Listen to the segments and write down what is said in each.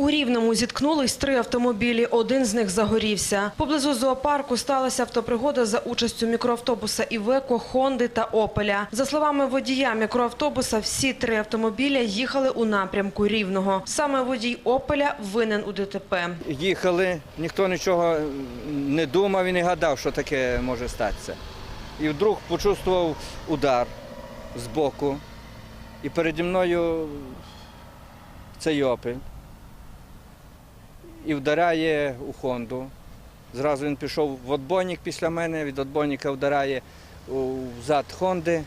У Рівному зіткнулись три автомобілі. Один з них загорівся. Поблизу зоопарку сталася автопригода за участю мікроавтобуса «Івеко», «Хонди» та «Опеля». За словами водія мікроавтобуса, всі три автомобіля їхали у напрямку Рівного. Саме водій «Опеля» винен у ДТП. Їхали, ніхто нічого не думав і не гадав, що таке може статися. І вдруг почувствував удар з боку. І переді мною цей опель. І вдаряє у Хонду. Зразу він пішов в отбойник після мене, від отбойника вдаряє у зад Хонди.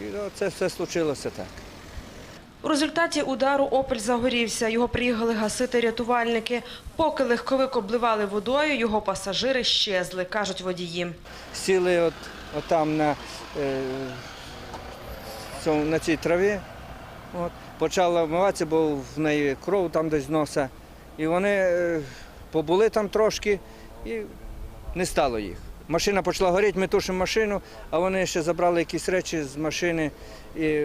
І це все случилося так. У результаті удару «Опель» загорівся. Його приїхали гасити рятувальники. Поки легковик обливали водою, його пасажири щезли, кажуть водії. сіли от, от там на, е, на цій траві. От, почала вмиватися, бо в неї кров там десь з носа. І вони е, побули там трошки і не стало їх. Машина почала горіти, ми тушимо машину, а вони ще забрали якісь речі з машини і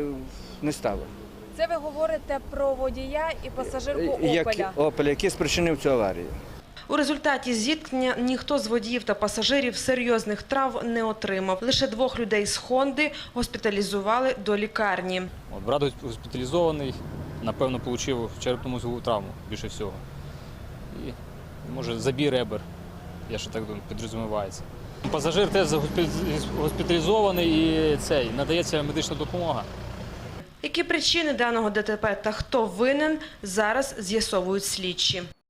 не стало. Це ви говорите про водія і пасажирку Як- Опеля. Який спричинив цю аварію. У результаті зіткнення ніхто з водіїв та пасажирів серйозних трав не отримав. Лише двох людей з «Хонди» госпіталізували до лікарні. Брат госпіталізований, напевно, отримав черепно-мозгову травму більше всього. І, може, забій ребер, я ще так думаю, підрозумівається. Пасажир теж госпіталізований і цей, надається медична допомога. Які причини даного ДТП та хто винен, зараз з'ясовують слідчі.